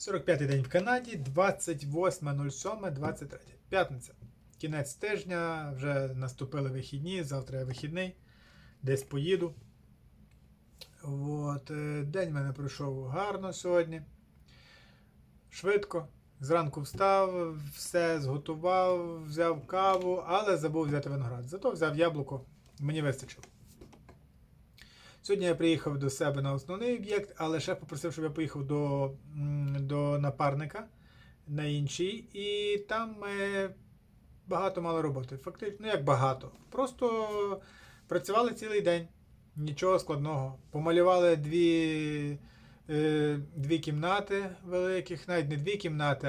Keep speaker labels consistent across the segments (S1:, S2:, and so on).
S1: 45-й день в Канаді, 28.07.23. П'ятниця. Кінець тижня, вже наступили вихідні, завтра я вихідний, десь поїду. От, е, день в мене пройшов гарно сьогодні. Швидко. Зранку встав, все зготував, взяв каву, але забув взяти виноград. Зато взяв яблуко, мені вистачило. Сьогодні я приїхав до себе на основний об'єкт, але шеф попросив, щоб я поїхав до, до напарника на інший, і там ми багато мали роботи. Фактично, ну як багато. Просто працювали цілий день, нічого складного. Помалювали дві, е, дві кімнати великих, навіть не дві кімнати,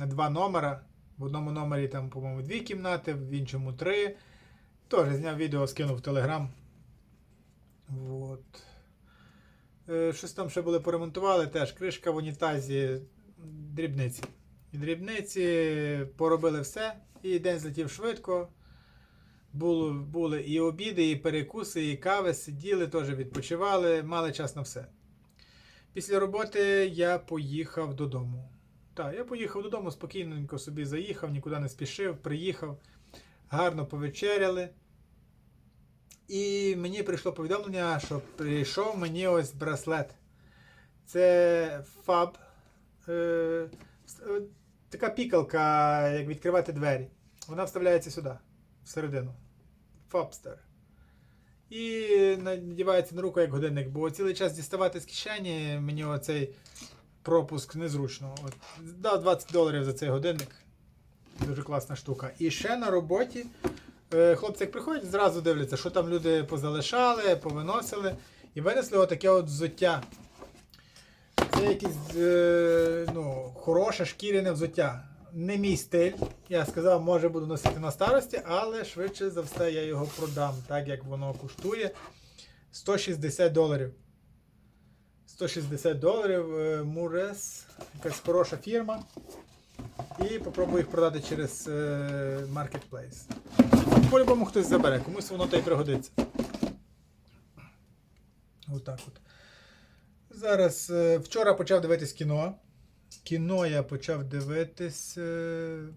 S1: а два номера. В одному номері там, по-моєму, дві кімнати, в іншому три. Теж зняв відео, скинув в Телеграм. Вот. Е, Щось там ще були поремонтували, теж кришка в унітазі, дрібниці. Дрібниці поробили все, і день злетів швидко. Було, були і обіди, і перекуси, і кави, сиділи, теж відпочивали, мали час на все. Після роботи я поїхав додому. Так, я поїхав додому, спокійненько собі заїхав, нікуди не спішив, приїхав, гарно повечеряли. І мені прийшло повідомлення, що прийшов мені ось браслет. Це фаб. Е, е, така пікалка, як відкривати двері. Вона вставляється сюди, всередину. Фабстер. І надівається на руку як годинник, бо цілий час діставати з кишені мені оцей пропуск незручно. От, дав 20 доларів за цей годинник. Дуже класна штука. І ще на роботі хлопці, як приходять, зразу дивляться, що там люди позалишали, повиносили. І винесли отаке от взуття. Це якесь е, ну, хороше шкіряне взуття. Не мій стиль. Я сказав, може буду носити на старості, але швидше за все я його продам, так як воно коштує 160 доларів. 160 доларів е, Мурес, якась хороша фірма. І попробую їх продати через е, Marketplace. По-любому хтось забере, комусь воно та й пригодиться. Отак от. Зараз е, вчора почав дивитись кіно. Кіно я почав дивитись. е,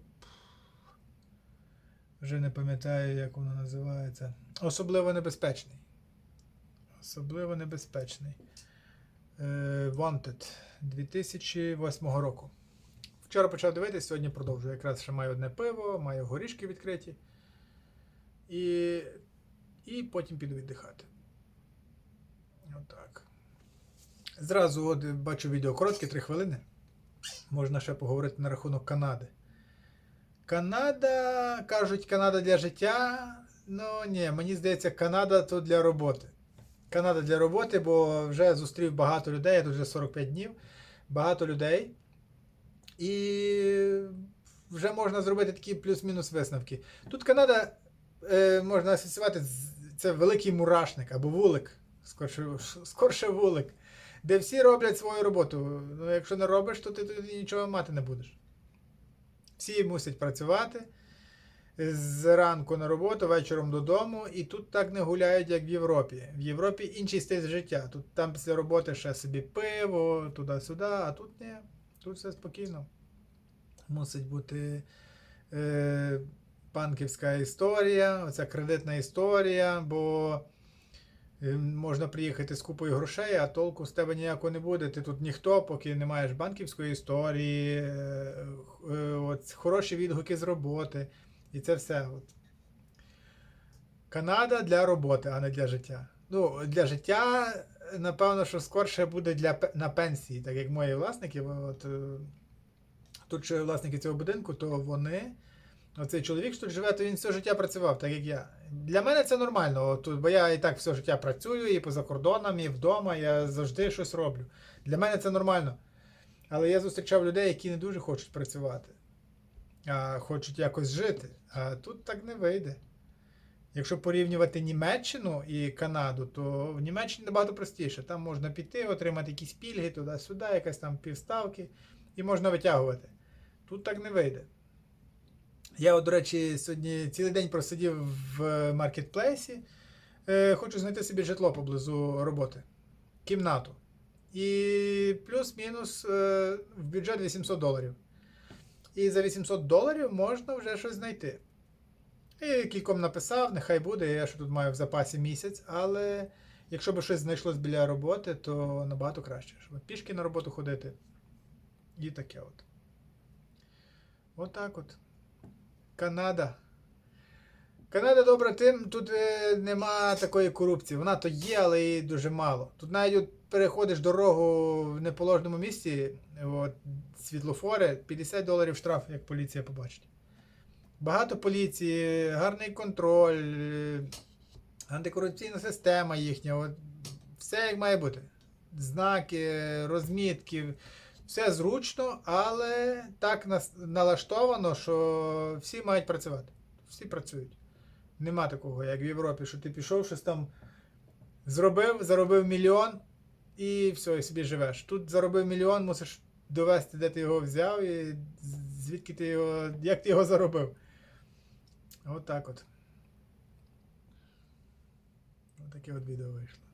S1: Вже не пам'ятаю, як воно називається. Особливо небезпечний. Особливо небезпечний. Е, Wanted 2008 року. Вчора почав дивитись, сьогодні продовжую. Якраз ще маю одне пиво, маю горішки відкриті. І, і потім піду віддихати. Отак. Зразу от бачу відео коротке, 3 хвилини. Можна ще поговорити на рахунок Канади. Канада, кажуть, Канада для життя. Ну ні, мені здається, Канада то для роботи. Канада для роботи, бо вже зустрів багато людей, я тут вже 45 днів, багато людей. І вже можна зробити такі плюс-мінус висновки. Тут Канада е, можна асоціювати, це великий мурашник або вулик, скорше, скорше вулик, де всі роблять свою роботу. Ну, якщо не робиш, то ти тоді нічого мати не будеш. Всі мусять працювати зранку на роботу, вечором додому, і тут так не гуляють, як в Європі. В Європі інший стиль життя. Тут там після роботи ще собі пиво, туди-сюди, а тут ні. Тут все спокійно. Мусить бути е, банківська історія, оця кредитна історія, бо е, можна приїхати з купою грошей, а толку з тебе ніякого не буде. Ти тут ніхто, поки не маєш банківської історії, е, е, от, хороші відгуки з роботи. І це все. От. Канада для роботи, а не для життя. Ну, для життя, напевно, що скорше буде для, на пенсії, так як мої власники. От, е, тут ще власники цього будинку, то вони. Оцей чоловік, що тут живе, то він все життя працював, так як я. Для мене це нормально, бо я і так все життя працюю, і поза кордоном, і вдома, я завжди щось роблю. Для мене це нормально. Але я зустрічав людей, які не дуже хочуть працювати, а хочуть якось жити. А тут так не вийде. Якщо порівнювати Німеччину і Канаду, то в Німеччині набагато простіше. Там можна піти, отримати якісь пільги туди-сюди, якась там півставки, і можна витягувати. Тут так не вийде. Я, от, до речі, сьогодні цілий день просидів в маркетплейсі. Е, хочу знайти собі житло поблизу роботи. Кімнату. І плюс-мінус е, в бюджет 800 доларів. І за 800 доларів можна вже щось знайти. І кільком написав, нехай буде, я що тут маю в запасі місяць, але якщо б щось знайшлось біля роботи, то набагато краще. Щоб пішки на роботу ходити. І таке от. Отак от. Канада. Канада добра тим, тут е, нема такої корупції. Вона то є, але її дуже мало. Тут навіть от переходиш дорогу в неположеному місці, от, світлофори, 50 доларів штраф, як поліція побачить. Багато поліції, гарний контроль, е, антикорупційна система їхня. От, все як має бути. Знаки, розмітки, все зручно, але так налаштовано, що всі мають працювати. Всі працюють. Нема такого, як в Європі, що ти пішов, щось там зробив, заробив мільйон і все, і собі живеш. Тут заробив мільйон, мусиш довести, де ти його взяв і звідки ти його, як ти його заробив. От так от. Ось таке от відео вийшло.